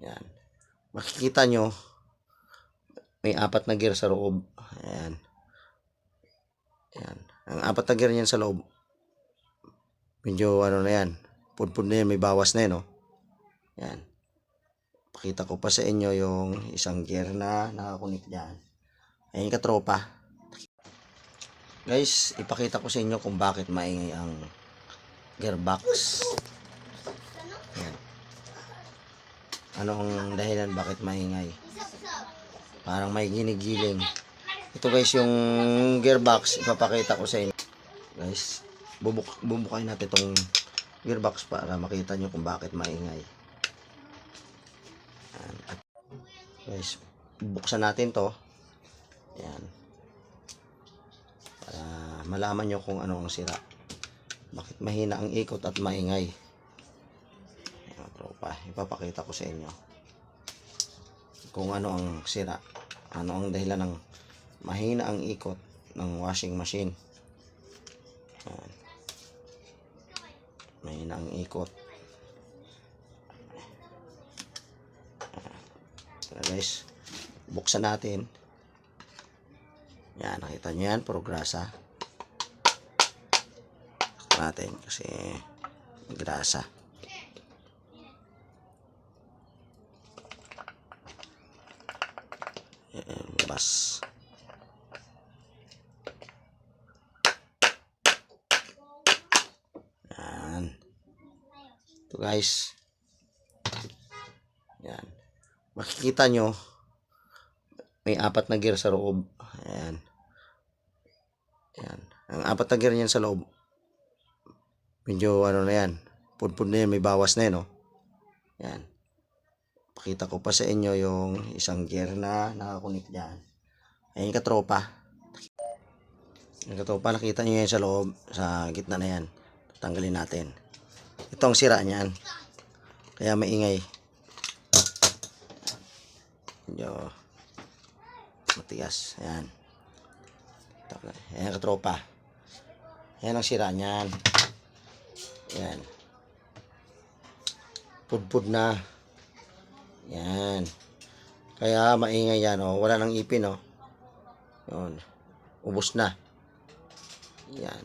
Yan. Makikita nyo, may apat na gear sa loob. Ayan. Ayan. Ang apat na gear niyan sa loob, medyo ano na yan, pudpud na yan, may bawas na yan, oh. Yan. Pakita ko pa sa inyo yung isang gear na nakakunik dyan. Ayan katropa. Guys, ipakita ko sa inyo kung bakit maingay ang gearbox. Yan. Ano ang dahilan bakit maingay? Parang may ginigiling. Ito guys, yung gearbox, ipapakita ko sa inyo. Guys, bubuk bubukayin natin itong gearbox para makita nyo kung bakit maingay. At, guys, buksan natin to. Yan. Para malaman nyo kung ano ang sira. Bakit mahina ang ikot at maingay. Ayan, tropa. Ipapakita ko sa inyo. Kung ano ang sira. Ano ang dahilan ng mahina ang ikot ng washing machine. Ayan. Mahina ang ikot. Tara guys. Buksan natin. Yan, nakita nyo yan. Puro grasa. Buksan natin kasi grasa. Yan, labas. Yan. Ito guys. Yan. Makikita nyo, may apat na gear sa loob. Ayan. Ayan. Ang apat na gear niyan sa loob, medyo ano na yan, pudpud na yan, may bawas na yan, oh. Ayan. Pakita ko pa sa inyo yung isang gear na nakakunik dyan. Ayan katropa. Ayan katropa, nakita nyo yan sa loob, sa gitna na yan. Tanggalin natin. Ito ang sira niyan. Kaya maingay. Medyo matigas. Ayan. Ayan katropa. Ayan ang sira niyan. Ayan. Pudpud na. Kaya maingay yan, oh. Wala nang ipin, oh. Yun. Ubus na. Yan.